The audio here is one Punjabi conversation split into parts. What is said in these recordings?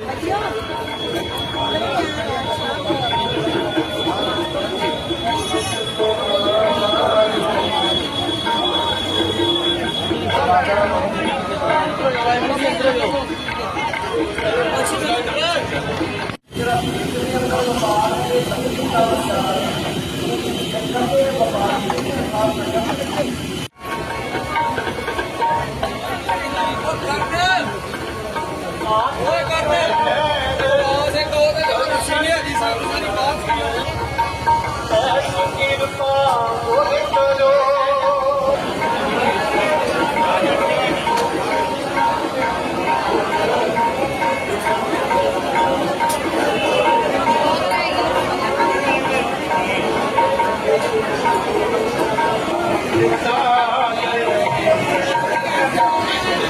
Gracias.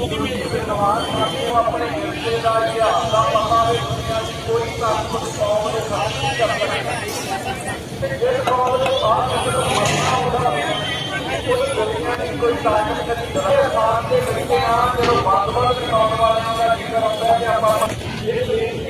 ਜਿਵੇਂ ਜਿਵੇਂ ਨਵਾਜ਼ ਉਹ ਆਪਣੇ ਹਿੱਸੇ ਦਾ ਇਤਿਹਾਸ ਦਾ ਪਤਾ ਵੀ ਦੁਨੀਆ 'ਚ ਕੋਈ ਧਾਰਮਿਕ ਕੌਮ ਦੇ ਸਾਥ ਨਹੀਂ ਕਰ ਸਕਦਾ ਜਿਸ ਕੌਮ ਦੇ ਬਾਅਦ ਜਦੋਂ ਮਰਨਾ ਹੁੰਦਾ ਉਸ ਦੁਨੀਆ 'ਚ ਕੋਈ ਧਾਰਮਿਕ ਕਦੀ ਸਰਕਾਰ ਦੇ ਤਰੀਕੇ ਨਾਲ ਜਦੋਂ ਬਾਦਵਾਦ ਕੌਮ ਵਾਲਿਆਂ ਦਾ ਜ਼ਿਕਰ ਆਉਂਦਾ ਹੈ ਆਪਾਂ ਇਹ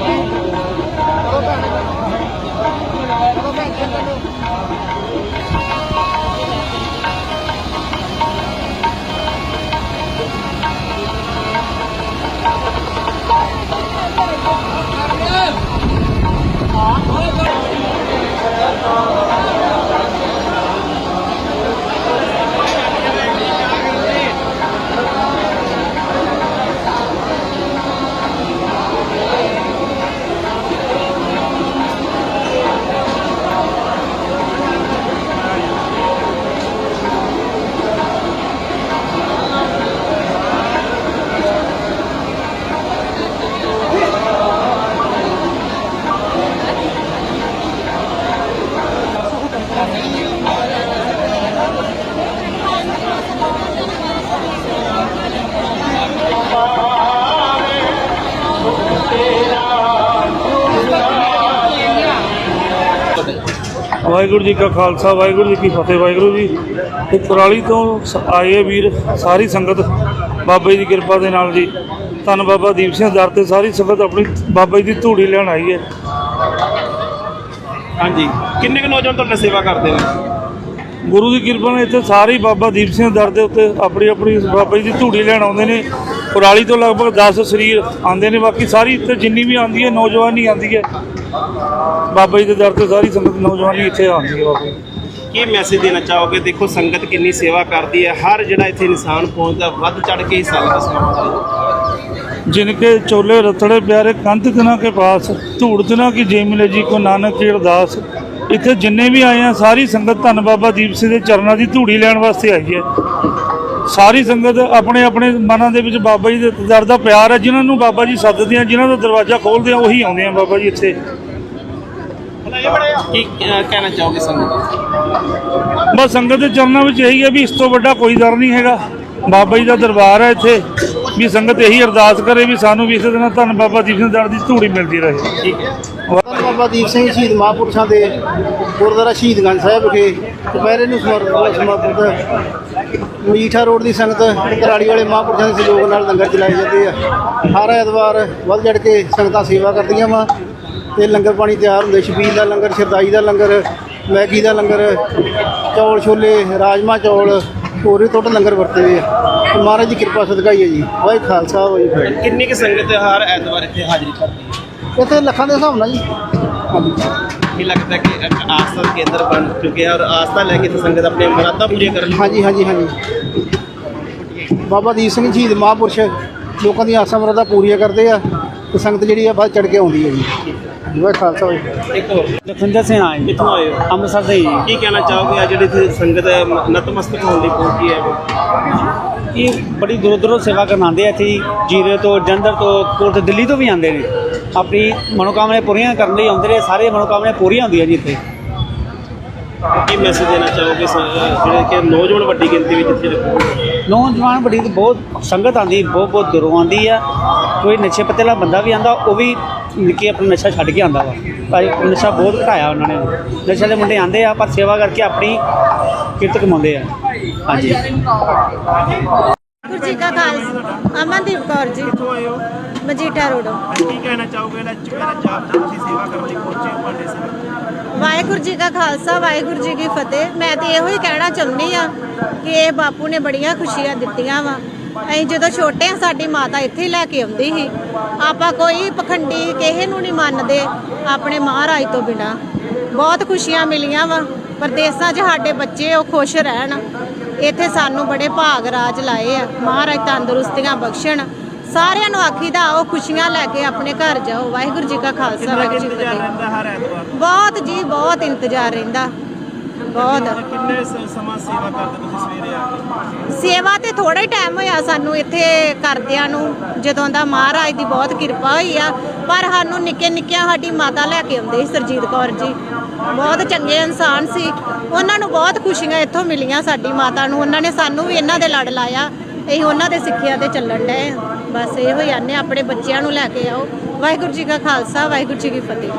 ਕਰੋ ਭੈਣੇ। ਕਰੋ ਭੈਣੇ ਵਾਹਿਗੁਰੂ ਜੀ ਕਾ ਖਾਲਸਾ ਵਾਹਿਗੁਰੂ ਜੀ ਕੀ ਫਤਿਹ ਵਾਹਿਗੁਰੂ ਜੀ। ਇਹ ਕੁਰਾਲੀ ਤੋਂ ਸ- ਆਏ ਆ ਵੀਰ ਸਾਰੀ ਸੰਗਤ ਬਾਬਾ ਜੀ ਦੀ ਕਿਰਪਾ ਦੇ ਨਾਲ ਜੀ। ਧੰਨ ਬਾਬਾ ਦੀਪ ਸਿੰਘ ਦਰ ਤੇ ਸਾਰੀ ਸੰਗਤ ਆਪਣੀ ਬਾਬਾ ਜੀ ਦੀ ਧੂੜੀ ਲੈਣ ਆਈ ਹੈ। ਹਾਂਜੀ। ਕਿੰਨੇ ਕੁ ਨੌਜਵਾਨ ਤੁਹਾਡੇ ਸੇਵਾ ਕਰਦੇ ਨੇ? ਗੁਰੂ ਦੀ ਕਿਰਪਾ ਨਾਲ ਇੱਥੇ ਸਾਰੇ ਹੀ ਬਾਬਾ ਦੀਪ ਸਿੰਘ ਦਰ ਦੇ ਉੱਤੇ ਆਪਣੀ ਆਪਣੀ ਬਾਬਾ ਜੀ ਦੀ ਧੂੜੀ ਲੈਣ ਆਉਂਦੇ ਨੇ। ਕੁਰਾਲੀ ਤੋਂ ਲਗਭਗ 10 ਸਰੀਰ ਆਉਂਦੇ ਨੇ ਬਾਕੀ ਸਾਰੀ ਇੱਥੇ ਜਿੰਨੀ ਵੀ ਆਉਂਦੀ ਹੈ ਨੌਜਵਾਨੀ ਆਉਂਦੀ ਹੈ। ਬਾਬਾ ਜੀ ਦੇ ਦਰ ਤੇ ਸਾਰੀ ਸੰਗਤ ਨੌਜਵਾਨੀ ਇੱਥੇ ਆਉਂਦੀ ਹੈ ਬਾਬਾ ਜੀ। ਕੀ ਮੈਸੇਜ ਦੇਣਾ ਚਾਹੋਗੇ? ਦੇਖੋ ਸੰਗਤ ਕਿੰਨੀ ਸੇਵਾ ਕਰਦੀ ਹੈ। ਹਰ ਜਿਹੜਾ ਇੱਥੇ ਇਨਸਾਨ ਪਹੁੰਚਦਾ ਵੱਧ ਚੜ ਕੇ ਹਿੱਸਾ ਲੈਂਦਾ ਸਮਾਜ ਜਿਨ ਕੇ ਚੋਲੇ ਰਤੜੇ ਪਿਆਰੇ ਕੰਧ ਦਿਨਾਂ ਕੇ ਪਾਸ ਧੂੜ ਦਿਨਾਂ ਕੀ ਜੇ ਮਿਲੇ ਜੀ ਕੋ ਨਾਨਕ ਕੀ ਅਰਦਾਸ। ਇੱਥੇ ਜਿੰਨੇ ਵੀ ਆਏ ਆ ਸਾਰੀ ਸੰਗਤ ਧੰਨ ਬਾਬਾ ਦੀਪ ਸਿੰਘ ਦੇ ਚਰਨਾਂ ਦੀ ਧੂੜੀ ਲੈਣ ਵਾਸਤੇ ਆਈ ਹੈ। ਸਾਰੀ ਸੰਗਤ ਆਪਣੇ ਆਪਣੇ ਮਨਾਂ ਦੇ ਵਿੱਚ ਬਾਬਾ ਜੀ ਦੇ ਦਰ ਦਾ ਪਿਆਰ ਹੈ। ਜਿਨ੍ਹਾਂ ਨੂੰ ਬਾਬਾ ਜੀ ਸੱਦਦੇ ਆ ਜਿਨ੍ਹਾਂ ਦਾ ਦਰਵਾਜ਼ਾ ਖੋਲਦੇ ਆ ਉਹੀ ਆਉਂਦੇ ਆ ਬਾਬਾ ਜੀ ਇੱਥੇ। ਕੀ ਅਹ, ਕਹਿਣਾ ਚਾਹੋਗੇ ਸੰਗਤ ਨੂੰ? ਬਸ ਸੰਗਤ ਦੇ ਚਰਨਾਂ ਵਿੱਚ ਇਹੀ ਹੈ ਵੀ ਇਸ ਤੋਂ ਵੱਡਾ ਕੋਈ ਦਰ ਨਹੀਂ ਹੈਗਾ। ਬਾਬਾ ਜੀ ਦਾ ਦਰਬਾਰ ਹੈ ਇੱਥੇ ਵੀ ਸੰਗਤ ਇਹੀ ਅਰਦਾਸ ਕਰੇ ਵੀ ਸਾਨੂੰ ਵੀ ਇਸੇ ਦਿਨ ਧੰਨ ਬਾਬਾ ਦੀਪ ਸਿੰਘ ਦਰ ਦੀ ਧੂੜੀ ਮਿਲਦੀ ਰਹੇ। ਠੀਕ ਹੈ। ਧੰਨ ਬਾਬਾ ਦੀਪ ਸਿੰਘ ਸ਼ਹੀਦ ਮਹਾਂਪੁਰਸ਼ਾਂ ਦੇ ਗੁਰਦੁਆਰਾ ਸ਼ਹੀਦਗੰਜ ਸਾਹਿਬ ਵਿਖੇ ਦੁਪਹਿਰੇ ਨੂੰ ਸਮਰਪਿਤ ਸਮਰਪਿਤ ਮੀਠਾ ਰੋਡ ਦੀ ਸੰਗਤ ਕਰਾਲੀ ਵਾਲੇ ਮਹਾਂਪੁਰਸ਼ਾਂ ਦੇ ਸਹਿਯੋਗ ਨਾਲ ਲੰਗਰ ਚਲਾਏ ਜਾਂਦੇ ਆ। ਹਰ ਐਤਵਾਰ ਵੱਧ ਚੜ ਕੇ ਸੰਗਤਾਂ ਸੇਵਾ ਕਰਦੀਆਂ ਵਾ। ਤੇ ਲੰਗਰ ਪਾਣੀ ਤਿਆਰ ਹੁੰਦੇ ਛਬੀਲ ਦਾ ਲੰਗਰ ਸ਼ਰਦਾਈ ਦਾ ਲੰਗਰ ਮੈਗੀ ਦਾ ਲੰਗਰ ਚੌਲ ਛੋਲੇ ਰਾਜਮਾ ਚੌਲ ਹੋਰ ਵੀ ਟੁੱਟ ਲੰਗਰ ਵਰਤੇ ਆ। ਤੇ ਮਹਾਰਾਜ ਦੀ ਕਿਰਪਾ ਸਦਕਾ ਹੀ ਹੈ ਜੀ। ਵਾਹਿਗੁਰੂ ਖਾਲਸਾ ਵਾਹਿਗੁਰੂ ਫਤਿਹ। ਕਿੰਨੀ ਕੁ ਸੰਗਤ ਹਰ ਐਤਵਾਰ ਇੱਥੇ ਹਾਜ਼ਰੀ ਭਰਦੀ ਹੈ? ਇੱਥੇ ਲੱਖਾਂ ਦੇ ਹਿਸਾਬ ਨਾਲ ਜੀ। ਹਾਂਜੀ ਕੀ ਲੱਗਦਾ ਕਿ ਆਸਥਾ ਕੇਂਦਰ ਬਣ ਚੁੱਕਿਆ ਔਰ ਆਸਥਾ ਲੈ ਕੇ ਸੰਗਤ ਆਪਣੇ ਮੁਰਾਦਾਂ ਪੂਰੀਆਂ ਕਰਨ ਹਾਂਜੀ ਹਾਂਜੀ ਹਾਂਜੀ। ਬਾਬਾ ਦੀਪ ਸਿੰਘ ਸ਼ਹੀਦ ਮਹਾਂਪੁਰਸ਼ ਲੋਕਾਂ ਦੀਆਂ ਆਸਾਂ ਮਰਾਦਾਂ ਪੂਰੀਆਂ ਕਰਦੇ ਆ ਤੇ ਸੰਗਤ ਜਿਹੜੀ ਆ ਵੱਧ ਚੜ ਕੇ ਆਉਂਦੀ ਹੈ ਜੀ। ਜਿਵੇਂ ਖਾਲਸਾ ਹੋਏ ਇੱਕ ਹੋਰ ਲਖਵਿੰਦਰ ਸਿੰਘ ਆਏ ਕਿੱਥੋਂ ਆਏ ਹੋ? ਅੰਮ੍ਰਿਤਸਰ ਦੇ ਹੀ। ਕੀ ਕਹਿਣਾ ਚਾਹੋਗੇ ਆ ਜਿਹੜੀ ਇੱਥੇ ਸੰਗਤ ਨਤਮਸਤਕ ਹੋਣ ਲਈ ਪਹੁੰਚੀ ਹੈ? ਇਹ ਬੜੀ ਦੂਰੋਂ ਦੂਰੋਂ ਸੇਵਾ ਕਰਨ ਆਉਂਦੇ ਆ ਇੱਥੇ। ਜੀਰੇ ਤੋਂ ਜੰਦਰ ਤੋਂ ਕੋਟ ਦਿੱਲੀ ਤੋਂ ਵੀ ਆਉਂਦੇ ਨੇ। ਆਪਣੀ ਮਨੋਕਾਮਨਾ ਪੂਰੀਆਂ ਕਰਨ ਲਈ ਆਉਂਦੇ ਨੇ ਸਾਰੇ ਮਨੋਕਾਮਨਾ ਪੂਰੀਆਂ ਹੁੰਦੀਆਂ ਜੀ ਇੱਥੇ। ਕੀ ਮੈਸੇਜ ਦੇਣਾ ਚਾਹੋਗੇ ਜਿਹੜੇ ਕਿ ਨੌਜਵਾਨ ਵੱਡੀ ਗਿਣਤੀ ਵਿੱਚ ਇੱਥੇ ਨੌਜਵਾਨ ਬੜੀ ਬਹੁਤ ਸੰਗਤ ਆਉਂਦੀ ਬਹੁਤ ਬਹੁਤ ਦੂਰੋਂ ਆਉਂਦੀ ਆ। ਕੋਈ ਨਸ਼ੇ ਪੱਤੇ ਵਾਲਾ ਬੰਦਾ ਵੀ ਆਂਦਾ ਉਹ ਵੀ ਨਿੱਕੀ ਆਪਣਾ ਨਸ਼ਾ ਛੱਡ ਕੇ ਆਂਦਾ ਵਾ। ਪਰ ਨਸ਼ਾ ਬਹੁਤ ਘਟਾਇਆ ਉਹਨਾਂ ਨੇ। ਨਸ਼ੇ ਦੇ ਮੁੰਡੇ ਆਂਦੇ ਆ ਪਰ ਸੇਵਾ ਕਰਕੇ ਆਪਣੀ ਕਿਰਤ ਕਮਾਉਂਦੇ ਆ। ਹਾਂਜੀ। ਵਾਹਿਗੁਰੂ ਜੀ ਕਾ ਖਾਲਸਾ। ਅਮਨਦੀਪ ਕੌਰ ਜੀ। ਮਜੀਠਾ ਰੋਡ। ਕੀ ਕਹਿਣਾ ਚਾਹੋਗੇ? ਜਿਹੜਾ ਚੁਪਹਿਰਾ ਜਾਪ ਦੀ ਸੇਵਾ ਕਰਨ ਲਈ ਪਹੁੰਚੇ ਹੋ ਵੱਡੇ ਸੇ ਵਾਹਿਗੁਰੂ ਜੀ ਕਾ ਖਾਲਸਾ ਵਾਹਿਗੁਰੂ ਜੀ ਕੀ ਫਤਿਹ। ਮੈਂ ਤੇ ਇਹੋ ਹੀ ਕਹਿਣਾ ਚਾਹੁੰਦੀ ਆ ਕਿ ਇਹ ਬਾਪੂ ਨੇ ਬੜੀਆਂ ਖੁਸ਼ੀਆਂ ਦਿੱਤੀਆਂ ਵਾ। ਅਸੀਂ ਜਦੋਂ ਛੋਟੇ ਆ ਸਾਡੀ ਮਾਤਾ ਇੱਥੇ ਲੈ ਕੇ ਆਉਂਦੀ ਸੀ। ਆਪਾਂ ਕੋਈ ਪਖੰਡੀ ਕਿਸੇ ਨੂੰ ਨਹੀਂ ਮੰਨਦੇ, ਆਪਣੇ ਮਹਾਰਾਜ ਤੋਂ ਬਿਨਾ। ਬਹੁਤ ਖੁਸ਼ੀਆਂ ਮਿਲੀਆਂ ਵਾ। ਪਰਦੇਸਾਂ 'ਚ ਸਾਡੇ ਬੱਚੇ ਉਹ ਖੁਸ਼ ਰਹਿਣ। ਇੱਥੇ ਸਾਨੂੰ ਬੜੇ ਭਾਗ ਰਾਜ ਲਾਏ ਆ। ਮਹਾਰਾਜ ਤੰਦਰੁਸਤੀਆਂ ਬਖਸ਼ਣ। ਸਾਰਿਆਂ ਨੂੰ ਆਖੀਦਾ ਆਓ ਖੁਸ਼ੀਆਂ ਲੈ ਕੇ ਆਪਣੇ ਘਰ ਜਾਓ। ਵਾਹਿਗੁਰੂ ਜੀ ਕਾ ਖਾਲਸਾ, ਵਾਹਿਗੁਰੂ ਜੀ ਕੀ ਫਤਿਹ। ਬਹੁਤ ਜੀ, ਬਹੁਤ ਇੰਤਜ਼ਾਰ ਰਹਿੰਦਾ। ਬਹੁਤ। ਕਿੰਨੇ ਸ- ਸਮਾਂ ਸੇਵਾ ਕਰਦੇ ਤੁਸੀਂ ਸਵੇਰੇ ਆ ਕੇ? ਸੇਵਾ ਤੇ ਥੋੜਾ ਹੀ ਟਾਈਮ ਹੋਇਆ ਸਾਨੂੰ ਇੱਥੇ ਕਰਦਿਆਂ ਨੂੰ ਜਦੋਂ ਦਾ ਮਹਾਰਾਜ ਦੀ ਬਹੁਤ ਕਿਰਪਾ ਹੋਈ ਆ। ਪਰ ਸਾਨੂੰ ਨਿੱਕੇ ਨਿੱਕਿਆਂ ਸਾਡੀ ਮਾਤਾ ਲੈ ਕੇ ਆਉਂਦੇ ਸੀ ਸਰਜੀਤ ਕੌਰ ਜੀ। ਬਹੁਤ ਚੰਗੇ ਇਨਸਾਨ ਸੀ। ਉਹਨਾਂ ਨੂੰ ਬਹੁਤ ਖੁਸ਼ੀਆਂ ਇੱਥੋਂ ਮਿਲੀਆਂ ਸਾਡੀ ਮਾਤਾ ਨੂੰ। ਉਹਨਾਂ ਨੇ ਸਾਨੂੰ ਵੀ ਇਹਨਾਂ ਦੇ ਲੜ ਲਾਇਆ। ਅਸੀਂ ਉਹਨਾਂ ਦੇ ਸਿੱਖਿਆ ਤੇ ਚੱਲਣ ਡਏ ਆ। ਬਸ ਇਹੋ ਹੀ ਆਨੇ ਆਪਣੇ ਬੱਚਿਆਂ ਨੂੰ ਲੈ ਕੇ ਆਓ। ਵਾਹਿਗੁਰੂ ਜੀ ਕਾ ਖਾਲਸਾ ਵਾਹਿਗੁਰੂ ਜੀ ਕੀ ਫਤਿਹ।